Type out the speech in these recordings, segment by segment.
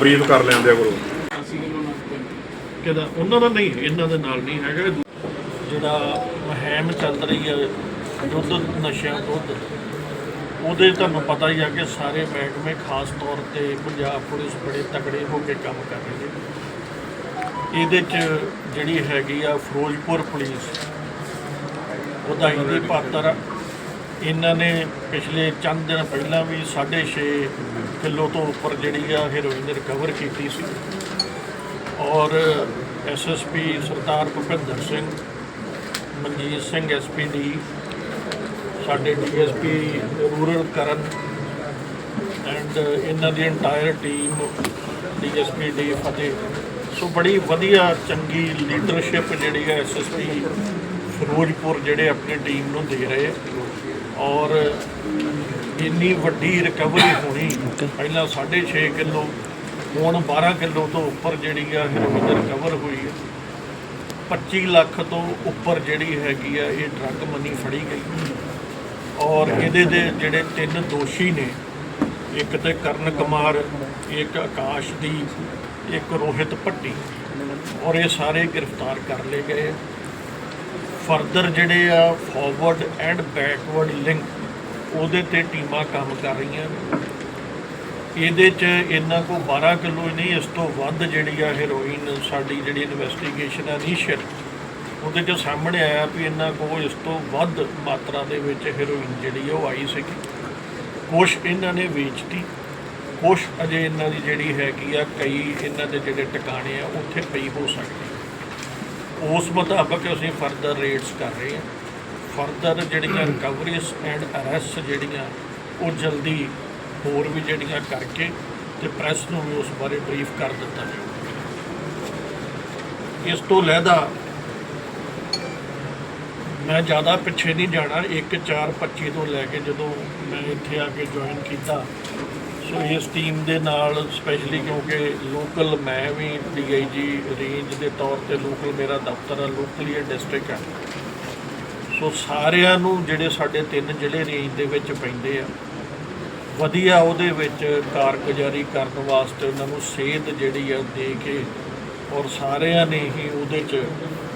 Brief ਕਰ ਲੈਂਦੇ ਆ ਕਿਹਦਾ? ਉਹਨਾਂ ਦਾ ਨਹੀਂ, ਇਹਨਾਂ ਦੇ ਨਾਲ ਨਹੀਂ ਹੈਗਾ। ਜਿਹੜਾ ਮੁਹਿੰਮ ਚੱਲ ਰਹੀ ਹੈ, ਦੁੱਧ, ਨਸ਼ਿਆਂ ਦੁੱਧ, ਉਹਦੇ ਤੁਹਾਨੂੰ ਪਤਾ ਹੀ ਆ ਕਿ ਸਾਰੇ ਮਹਿਕਮੇ ਖਾਸ ਤੌਰ ਤੇ ਪੰਜਾਬ ਪੁਲਿਸ ਬੜੇ ਤਕੜੇ ਹੋ ਕੇ ਕੰਮ ਕਰ ਰਹੀ ਹੈ ਇਹਦੇ ਚ ਜਿਹੜੀ ਹੈਗੀ ਆ ਫਿਰੋਜ਼ਪੁਰ ਪੁਲਿਸ, ਉਹਦਾ ਇਹਦੇ ਪਾਤਰ ਇਹਨਾਂ ਨੇ ਪਿਛਲੇ ਚੰਦ ਦਿਨ ਪਹਿਲਾਂ ਵੀ 6.5 ਕਿਲੋ ਤੋਂ ਉੱਪਰ ਜਿਹੜੀ ਆ ਹੈਰੋਇਨ ਰਿਕਵਰ ਕੀਤੀ ਸੀ। ਔਰ ਐਸਐਸਪੀ ਸਰਦਾਰ ਭੁਪਿੰਦਰ ਸਿੰਘ, ਮਨਜੀਤ ਸਿੰਘ ਐਸਪੀਡੀ ਸਾਡੇ ਡੀਐਸਪੀ ਰੂਰਲ ਕਰਨ ਐਂਡ ਇਹਨਾਂ ਦੀ entire team DSP D Fateh. So ਬੜੀ ਵਧੀਆ, ਚੰਗੀ ਲੀਡਰਸ਼ਿਪ ਜਿਹੜੀ ਹੈ ਐਸਐਸਪੀ ਫਿਰੋਜ਼ਪੁਰ ਜਿਹੜੇ ਆਪਣੀ ਟੀਮ ਨੂੰ ਦੇ ਰਹੇ। ਔਰ ਇੰਨੀ ਵੱਡੀ ਰਿਕਵਰੀ ਹੋਣੀ ਪਹਿਲਾਂ 6.5 ਕਿਲੋ ਹੁਣ 12 ਕਿਲੋ ਤੋਂ ਉੱਪਰ ਜਿਹੜੀ ਆ ਹੈਰੋਇਨ ਰਿਕਵਰ ਹੋਈ ਹੈ 25 ਲੱਖ ਤੋਂ ਉੱਪਰ ਜਿਹੜੀ ਹੈਗੀ ਆ ਇਹ ਡਰੱਗ ਮਨੀ ਫੜੀ ਗਈ। ਔਰ ਇਹਦੇ ਦੇ ਜਿਹੜੇ ਤਿੰਨ ਦੋਸ਼ੀ ਨੇ ਇੱਕ ਤੇ ਕਰਨ ਕੁਮਾਰ ਇੱਕ ਆਕਾਸ਼ਦੀਪ ਇੱਕ ਰੋਹਿਤ ਭੱਟੀ ਔਰ ਇਹ ਸਾਰੇ ਗ੍ਰਿਫਤਾਰ ਕਰ ਲਏ ਗਏ ਫਰਦਰ ਜਿਹੜੇ ਆ ਫਾਰਵਰਡ ਐਂਡ ਬੈਕਵਰਡ ਲਿੰਕ ਉਹਦੇ ਤੇ ਟੀਮਾਂ ਕੰਮ ਕਰ ਰਹੀਆਂ ਇਹਦੇ ਚ ਇਹਨਾਂ ਕੋ 12 ਕਿਲੋ ਹੀ ਨਹੀਂ, ਇਸ ਤੋਂ ਵੱਧ ਜਿਹੜੀ ਆ ਹੈਰੋਇਨ ਸਾਡੀ ਜਿਹੜੀ ਇਨਵੈਸਟੀਗੇਸ਼ਨ ਆ ਇਨੀਸ਼ੀਅਲ ਉਹਦੇ ਚ ਸਾਹਮਣੇ ਆਇਆ ਵੀ ਇਹਨਾਂ ਕੋ ਇਸ ਤੋਂ ਵੱਧ ਮਾਤਰਾ ਦੇ ਵਿੱਚ ਹੈਰੋਇਨ ਜਿਹੜੀ ਆ ਉਹ ਆਈ ਸੀਗੀ। ਕੁਛ ਇਹਨਾਂ ਨੇ ਵੇਚਤੀ। ਕੁਛ ਅਜੇ ਇਹਨਾਂ ਦੀ ਜਿਹੜੀ ਹੈਗੀ ਆ, ਕਈ ਇਹਨਾਂ ਦੇ ਜਿਹੜੇ ਟਿਕਾਣੇ ਆ, ਉੱਥੇ ਪਈ ਹੋ ਸਕਦੀ। ਉਸ ਮੁਤਾਬਕ ਅਸੀਂ ਫਰਦਰ ਰੇਟਸ ਕਰ ਰਹੇ ਹਾਂ। ਫਰਦਰ ਜਿਹੜੀਆਂ ਰਿਕਵਰੀਜ਼ ਐਂਡ ਅਰੈਸਟ ਜਿਹੜੀਆਂ, ਉਹ ਜਲਦੀ ਹੋਰ ਵੀ ਜਿਹੜੀਆਂ ਕਰਕੇ ਤੇ ਪ੍ਰੈਸ ਨੂੰ ਵੀ ਉਸ ਬਾਰੇ ਬਰੀਫ ਕਰ ਦਿੱਤਾ ਜਾਊਗਾ। ਇਸ ਤੋਂ ਲੈਦਾ ਮੈਂ ਜ਼ਿਆਦਾ ਪਿੱਛੇ ਨਹੀਂ ਜਾਣਾ। 1/4/25 ਤੋਂ ਲੈ ਕੇ ਜਦੋਂ ਮੈਂ ਇੱਥੇ ਆ ਕੇ ਜੁਆਇਨ ਕੀਤਾ ਸੋ ਇਸ ਟੀਮ ਦੇ ਨਾਲ ਸਪੈਸ਼ਲੀ ਕਿਉਂਕਿ ਲੋਕਲ ਮੈਂ ਵੀ ਡੀਆਈਜੀ ਰੇਂਜ ਦੇ ਤੌਰ ਤੇ ਲੋਕਲ ਮੇਰਾ ਦਫ਼ਤਰ ਆ ਲੋਕਲੀ ਇਹ ਡਿਸਟ੍ਰਿਕਟ ਆ ਸੋ ਸਾਰਿਆਂ ਨੂੰ ਜਿਹੜੇ ਸਾਡੇ ਤਿੰਨ ਜ਼ਿਲ੍ਹੇ ਰੇਂਜ ਦੇ ਵਿੱਚ ਪੈਂਦੇ ਆ, ਵਧੀਆ ਉਹਦੇ ਵਿੱਚ ਕਾਰਗੁਜ਼ਾਰੀ ਕਰਨ ਵਾਸਤੇ ਉਹਨਾਂ ਨੂੰ ਸੇਧ ਜਿਹੜੀ ਆ ਦੇ ਕੇ ਔਰ ਸਾਰਿਆਂ ਨੇ ਹੀ ਉਹਦੇ 'ਚ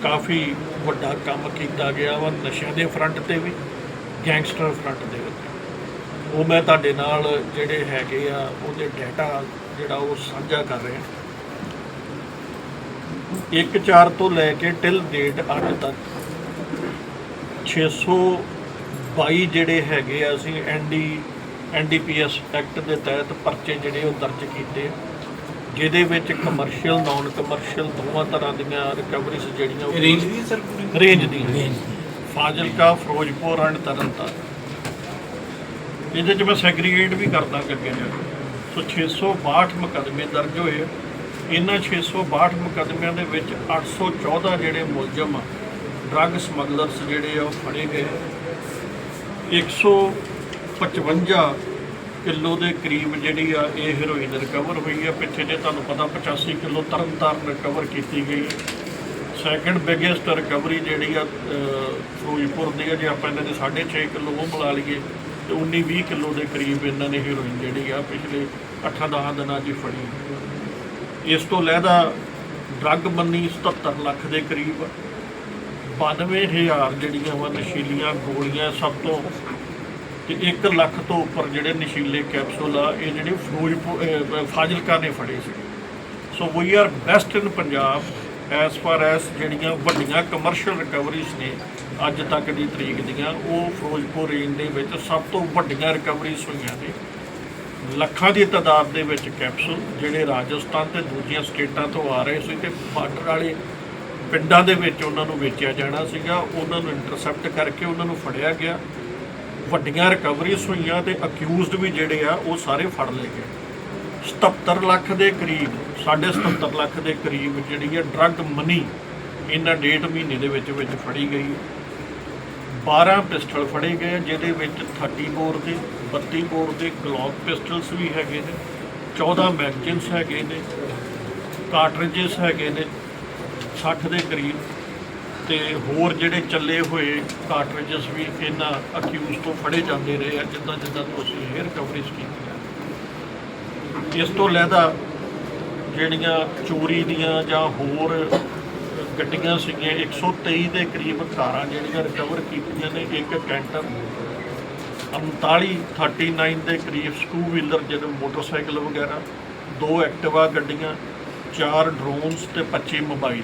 ਕਾਫੀ ਵੱਡਾ ਕੰਮ ਕੀਤਾ ਗਿਆ ਵਾ, ਨਸ਼ਿਆਂ ਦੇ ਫਰੰਟ ਤੇ ਵੀ ਗੈਂਗਸਟਰ ਫਰੰਟ ਦੇ ਵਿੱਚ ਉਹ ਮੈਂ ਤੁਹਾਡੇ ਨਾਲ ਜਿਹੜੇ ਹੈਗੇ ਆ ਉਹਦੇ ਡਾਟਾ ਜਿਹੜਾ ਉਹ ਸਾਂਝਾ ਕਰ ਰਿਹਾ। 1/4 ਤੋਂ ਲੈ ਕੇ ਟਿਲ ਡੇਟ ਅੱਜ ਤੱਕ 622 ਜਿਹੜੇ ਹੈਗੇ ਆ ਅਸੀਂ ਐਨਡੀ ਐਨਡੀਪੀਐਸ ਐਕਟ ਦੇ ਤਹਿਤ ਪਰਚੇ ਜਿਹੜੇ ਉਹ ਦਰਜ ਕੀਤੇ ਜਿਹਦੇ ਵਿੱਚ ਕਮਰਸ਼ੀਅਲ ਨਾਨ ਕਮਰਸ਼ੀਅਲ ਦੋਵਾਂ ਤਰ੍ਹਾਂ ਦੀਆਂ ਰਿਕਵਰੀਜ਼ ਜਿਹੜੀਆਂ ਰੇਂਜ ਹੈ ਸਰ ਪੂਰੀ? ਰੇਂਜ ਦੀ। ਫਾਜ਼ਿਲਕਾ ਫਿਰੋਜ਼ਪੁਰ ਐਂਡ ਤਰਨਤਾਰਨ। ਇਹਦੇ 'ਚ ਮੈਂ ਸੈਗਰੀਗੇਟ ਵੀ ਕਰਦਾ ਅੱਗੇ ਜਾ ਕੇ ਸੋ 662 ਮੁਕੱਦਮੇ ਦਰਜ ਹੋਏ ਆ। ਇਹਨਾਂ 662 ਮੁਕੱਦਮਿਆਂ ਦੇ ਵਿੱਚ 814 ਜਿਹੜੇ ਮੁਲਜ਼ਮ ਆ ਡਰੱਗ ਸਮਗਲਰਸ ਜਿਹੜੇ ਆ, ਉਹ ਫੜੇ ਗਏ 155 ਕਿਲੋ ਦੇ ਕਰੀਬ ਜਿਹੜੀ ਆ, ਇਹ ਹੀਰੋਇਨ ਰਿਕਵਰ ਹੋਈ ਆ। ਪਿੱਛੇ ਜੇ ਤੁਹਾਨੂੰ ਪਤਾ 85 ਕਿਲੋ ਤਰਨਤਾਰਨ ਰਿਕਵਰ ਕੀਤੀ ਗਈ ਸੈਕੰਡ ਬਿਗੇਸਟ ਰਿਕਵਰੀ ਜਿਹੜੀ ਆ ਫਿਰੋਜ਼ਪੁਰ ਦੀ ਆ। ਜੇ ਆਪਾਂ ਇਹਨਾਂ ਦੇ 6.5 ਕਿਲੋ ਉਹ ਮਿਲਾ ਲਈਏ। ਤੇ 19 20 ਕਿਲੋ ਦੇ ਕਰੀਬ ਇਹਨਾਂ ਨੇ ਹੀਰੋਇਨ ਜਿਹੜੀ ਆ ਪਿਛਲੇ 8-10 ਦਿਨਾਂ 'ਚ ਹੀ ਫੜੀ ਇਸ ਤੋਂ ਲਹਿਦਾ ਡਰੱਗ ਮੰਨੀ 77 ਲੱਖ ਦੇ ਕਰੀਬ। ਆ। 92000 ਜਿਹੜੀਆਂ ਵਾ ਨਸ਼ੀਲੀਆਂ ਗੋਲੀਆਂ ਸਭ ਤੋਂ। ਤੇ 1 ਲੱਖ ਤੋਂ ਉੱਪਰ ਜਿਹੜੇ ਨਸ਼ੀਲੇ ਕੈਪਸੂਲ ਆ, ਇਹ ਜਿਹੜੇ ਫਿਰੋਜ਼ਪੁਰ ਫਾਜ਼ਿਲਕਾ ਨੇ ਫੜੇ ਸੀ। So we are best in Punjab as far as ਜਿਹੜੀਆਂ ਵੱਡੀਆਂ ਕਮਰਸ਼ੀਅਲ ਰਿਕਵਰੀਜ਼ ਨੇ ਅੱਜ ਤੱਕ ਦੀ ਤਰੀਕ ਦੀਆਂ, ਉਹ ਫਿਰੋਜ਼ਪੁਰ ਰੇਂਜ ਦੇ ਵਿੱਚ ਸਭ ਤੋਂ ਵੱਡੀਆਂ ਰਿਕਵਰੀਜ਼ ਹੋਈਆਂ ਨੇ। ਲੱਖਾਂ ਦੀ ਤਾਦਾਦ ਦੇ ਵਿੱਚ ਕੈਪਸੂਲ ਜਿਹੜੇ ਰਾਜਸਥਾਨ ਤੇ ਦੂਜੀਆਂ ਸਟੇਟਾਂ ਤੋਂ ਆ ਰਹੇ ਸੀ ਤੇ ਬਾਰਡਰ ਵਾਲੇ ਪਿੰਡਾਂ ਦੇ ਵਿੱਚ ਉਹਨਾਂ ਨੂੰ ਵੇਚਿਆ ਜਾਣਾ ਸੀਗਾ। ਉਹਨਾਂ ਨੂੰ ਇੰਟਰਸੈਪਟ ਕਰਕੇ ਉਹਨਾਂ ਨੂੰ ਫੜਿਆ ਗਿਆ। ਵੱਡੀਆਂ ਰਿਕਵਰੀਜ਼ ਹੋਈਆਂ ਤੇ ਅਕਿਊਜ਼ਡ ਵੀ ਜਿਹੜੇ ਆ, ਉਹ ਸਾਰੇ ਫੜ ਲਏ ਗਏ। 77 ਲੱਖ ਦੇ ਕਰੀਬ 77 ਲੱਖ ਦੇ ਕਰੀਬ ਜਿਹੜੀ ਹੈ ਡਰੱਗ ਮਨੀ ਇਹਨਾਂ ਡੇਢ ਮਹੀਨੇ ਦੇ ਵਿੱਚ ਵਿੱਚ ਫੜੀ ਗਈ। 12 ਪਿਸਟਲ ਫੜੇ ਗਏ ਜਿਹਦੇ ਵਿੱਚ 30 ਬੋਰ ਦੇ 32 ਬੋਰ ਦੇ ਗਲੌਕ ਪਿਸਟਲਸ ਵੀ ਹੈਗੇ ਨੇ 14 ਮੈਗਜ਼ੀਨਸ ਹੈਗੇ ਨੇ ਕਾਰਟ੍ਰਿਜਸ ਹੈਗੇ ਨੇ 60 ਦੇ ਕਰੀਬ, ਤੇ ਹੋਰ ਜਿਹੜੇ ਚੱਲੇ ਹੋਏ ਕਾਰਟ੍ਰਿਜਸ ਵੀ ਇਹਨਾਂ ਅਕਿਊਜ਼ ਤੋਂ ਫੜੇ ਜਾਂਦੇ ਰਹੇ ਆ, ਜਿੱਦਾਂ ਜਿੱਦਾਂ ਤੋਂ ਅਸੀਂ ਹੇਅਰ ਕਵਰੇਜ ਕੀਤੀ ਇਸ ਤੋਂ ਲੈਦਾ ਜਿਹੜੀਆਂ ਚੋਰੀ ਦੀਆਂ ਜਾਂ ਹੋਰ ਗੱਡੀਆਂ ਸੀਗੀਆਂ 123 ਦੇ ਕਰੀਬ ਕਾਰਾਂ ਜਿਹੜੀਆਂ ਰਿਕਵਰ ਕੀਤੀਆਂ ਨੇ, ਇੱਕ ਕੈਂਟਰ 39 39 ਦੇ ਕਰੀਬ ਸਕੂ ਵੀਲਰ ਜਿਹੜੇ ਮੋਟਰਸਾਈਕਲ ਵਗੈਰਾ, ਦੋ ਐਕਟਿਵਾ ਗੱਡੀਆਂ, ਚਾਰ ਡਰੋਨਸ ਤੇ 25 ਮੋਬਾਈਲ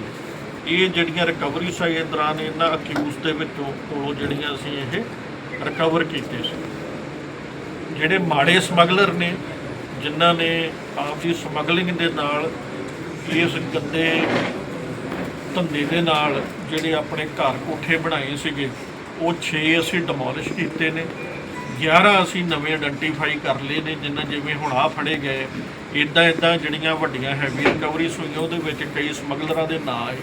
ਇਹ ਜਿਹੜੀਆਂ ਰਿਕਵਰੀ ਸਾਈ ਦੌਰਾਨ ਇਹਨਾਂ ਅਕਿਊਜ਼ ਦੇ ਵਿੱਚੋਂ ਕੋਲੋਂ ਜਿਹੜੀਆਂ ਅਸੀਂ ਇਹ ਰਿਕਵਰ ਕੀਤੇ ਸੀ। ਜਿਹੜੇ ਮਾੜੇ ਸਮਗਲਰ ਨੇ, ਜਿਨ੍ਹਾਂ ਨੇ ਆਪ ਸਮਗਲਿੰਗ ਦੇ ਨਾਲ ਇਸ ਗੰਦੇ ਧੰਦੇ ਦੇ ਨਾਲ ਜਿਹੜੇ ਆਪਣੇ ਘਰ ਕੋਠੇ ਬਣਾਏ ਸੀਗੇ, ਉਹ 6 ਅਸੀਂ ਡਿਮੋਲਿਸ਼ ਕੀਤੇ ਨੇ 11 ਅਸੀਂ ਨਵੇਂ ਆਇਡੈਂਟੀਫਾਈ ਕਰ ਲਏ ਨੇ, ਜਿੰਨਾ ਜਿਵੇਂ ਹੁਣ ਆ ਫੜੇ ਗਏ ਇਦਾਂ ਇਦਾਂ ਜਿਹੜੀਆਂ ਵੱਡੀਆਂ ਹੈਵੀ ਰਿਕਵਰੀਜ਼ ਹੋਈਆਂ, ਉਹਦੇ ਵਿੱਚ ਕਈ ਸਮਗਲਰਾਂ ਦੇ ਨਾਂ ਆਏ।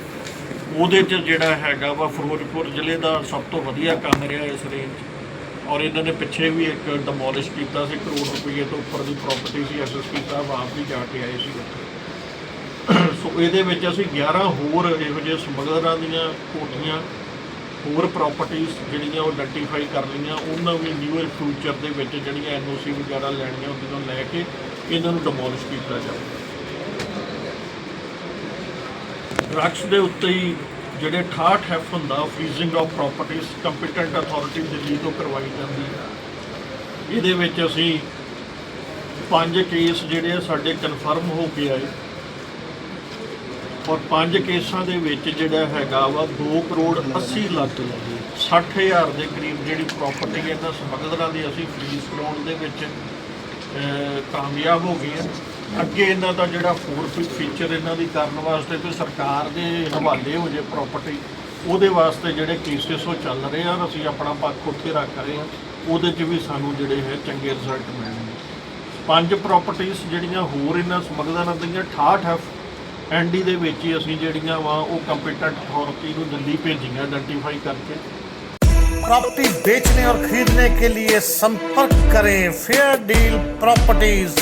ਉਹਦੇ 'ਚ ਜਿਹੜਾ ਹੈਗਾ ਵਾ ਫਿਰੋਜ਼ਪੁਰ ਜ਼ਿਲ੍ਹੇ ਦਾ ਸਭ ਤੋਂ ਵਧੀਆ ਕੰਮ ਰਿਹਾ ਇਸ ਰੇਂਜ 'ਚ ਔਰ ਇਹਨਾਂ ਨੇ ਪਿੱਛੇ ਵੀ ਇੱਕ ਡਿਮੋਲਿਸ਼ ਕੀਤਾ ਸੀ, ਕਰੋੜ ਰੁਪਏ ਤੋਂ ਉੱਪਰ ਦੀ ਪ੍ਰਾਪਰਟੀ ਸੀ ਐਸਐਸਪੀ ਸਾਹਿਬ ਆਪ ਵੀ ਜਾ ਕੇ ਆਏ ਸੀ। ਉੱਥੇ ਸੋ ਇਹਦੇ ਵਿੱਚ ਅਸੀਂ 11 ਹੋਰ ਇਹੋ ਜਿਹੇ ਸਮਗਲਰਾਂ ਦੀਆਂ ਕੋਠੀਆਂ, ਹੋਰ ਪ੍ਰਾਪਰਟੀਆਂ ਜਿਹੜੀਆਂ ਉਹ ਆਇਡੈਂਟੀਫਾਈ ਕਰ ਲਈਆਂ, ਉਹਨਾਂ ਵੀ ਨਿਊਅਰ ਫਿਊਚਰ ਦੇ ਵਿੱਚ ਜਿਹੜੀਆਂ ਐਨਓਸੀ ਵਗੈਰਾ ਲੈਣੀਆਂ ਉਹਦੀਆਂ ਲੈ ਕੇ ਇਹਨਾਂ ਨੂੰ ਡਿਮੋਲਿਸ਼ ਕੀਤਾ ਜਾਵੇ। ਡਰੱਗਸ ਦੇ ਉੱਤੇ ਹੀ ਜਿਹੜੇ 68 ਐਫ ਹੁੰਦਾ ਫ੍ਰੀਜ਼ਿੰਗ ਆਫ ਪ੍ਰਾਪਰਟੀਆਂ ਕੰਪੀਟੈਂਟ ਅਥਾਰਟੀ ਦਿੱਲੀ ਤੋਂ ਕਰਵਾਈ ਜਾਂਦੀ ਹੈ। ਇਹਦੇ ਵਿੱਚ ਅਸੀਂ ਪੰਜ ਕੇਸ ਜਿਹੜੇ ਆ ਸਾਡੇ ਕਨਫਰਮ ਹੋ ਕੇ ਆਏ। ਔਰ ਪੰਜ ਕੇਸਾਂ ਦੇ ਵਿੱਚ ਜਿਹੜਾ ਹੈਗਾ ਵਾ 2 ਕਰੋੜ 80 ਲੱਖ 60000 ਦੇ ਕਰੀਬ ਜਿਹੜੀ ਪ੍ਰਾਪਰਟੀ ਇਹਨਾਂ ਸਮਗਲਰਾਂ ਦੀ ਅਸੀਂ ਫ੍ਰੀਜ਼ ਕਰਾਉਣ ਦੇ ਵਿੱਚ ਕਾਮਯਾਬ ਹੋ ਗਏ ਹਾਂ। ਅੱਗੇ ਇਹਨਾਂ ਦਾ ਜਿਹੜਾ ਫੋਰ ਫੀਚਰ ਇਹਨਾਂ ਦੀ ਕਰਨ ਵਾਸਤੇ ਤੇ ਸਰਕਾਰ ਦੇ ਹਵਾਲੇ ਹੋ ਜੇ ਪ੍ਰਾਪਰਟੀ ਉਹਦੇ ਵਾਸਤੇ ਜਿਹੜੇ ਕੇਸਿਸ ਉਹ ਚੱਲ ਰਹੇ ਆ ਔਰ ਅਸੀਂ ਆਪਣਾ ਪੱਖ ਉੱਥੇ ਰੱਖ ਰਹੇ ਹਾਂ। ਉਹਦੇ 'ਚ ਵੀ ਸਾਨੂੰ ਜਿਹੜੇ ਹੈ ਚੰਗੇ ਰਿਜ਼ਲਟ ਮਿਲਣਗੇ। ਪੰਜ ਪ੍ਰਾਪਰਟੀਆਂ ਜਿਹੜੀਆਂ ਹੋਰ ਇਹਨਾਂ ਸਮਗਲਰਾਂ ਦੀਆਂ 68 ਐਫ ਐਨਡੀ ਦੇ ਵਿੱਚ ਹੀ ਅਸੀਂ ਜਿਹੜੀਆਂ ਵਾ ਉਹ ਕੰਪੀਟੈਂਟ ਅਥਾਰਟੀ ਨੂੰ ਦਿੱਲੀ ਭੇਜੀਆਂ ਆਇਡੈਂਟੀਫਾਈ ਕਰਕੇ प्रॉपर्टी बेचने और खरीदने के लिए संपर्क करें फेयर डील प्रॉपर्टीज